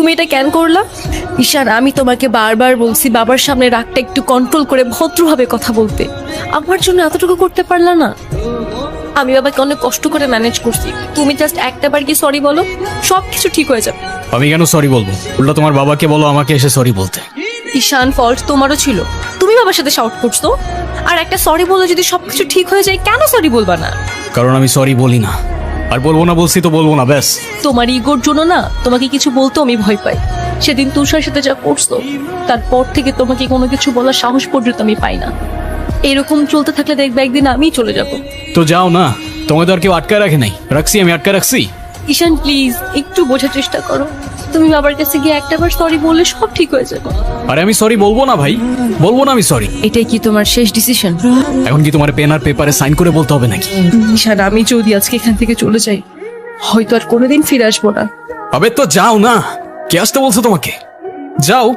তুমি এটা কেন করলা? ঈশান আমি তোমাকে বারবার বলছি বাবার সামনে রাগটা একটু কন্ট্রোল করে ভদ্রভাবে কথা বলতে। আমার জন্য এতটুকু করতে পারলা না? আমি বাবাকে অনেক কষ্ট করে ম্যানেজ করছি। তুমি জাস্ট একটা বার কি সরি বলো সব কিছু ঠিক হয়ে যাবে। আমি কেন সরি বলব? উল্টা তোমার বাবাকে বলো আমাকে এসে সরি বলতে। ঈশান ফল্ট তোমারও ছিল। তুমি বাবার সাথে শাউট করছ। আর একটা সরি বলে যদি সবকিছু ঠিক হয়ে যায় কেন সরি বলবা না? কারণ আমি সরি বলি না। আর বলব না বলছি তো বলব না ব্যাস। তোমার ইগোর জন্য না তোমাকে কিছু বলতে আমি ভয় পাই। সেদিন তুষার সাথে যা করছ তারপর থেকে তোমাকে কোনো কিছু বলার সাহস পর্যন্ত আমি পাই না। এরকম চলতে থাকলে দেখবে একদিন আমি চলে যাব। তো যাও না তোমাদের আর কেউ আটকায় রাখে নাই। রাখছি আমি আটকায় রাখছি। ঈশান প্লিজ একটু বোঝার চেষ্টা করো। তুমি বাবার কাছে গিয়ে একটাবার সরি বললে সব ঠিক হয়ে যাবে। আরে আমি সরি বলব না ভাই বলব না আমি সরি এটাই কি তোমার শেষ ডিসিশন এখন কি তোমার পেন আর পেপারে সাইন করে বলতে হবে নাকি? ঈশান আমি যদি আজকে এখান থেকে চলে যাই হয়তো আর কোনোদিন ফিরে আসব না। আবে তো যাও না। কে আসতে বলছো তোমাকে? যাও।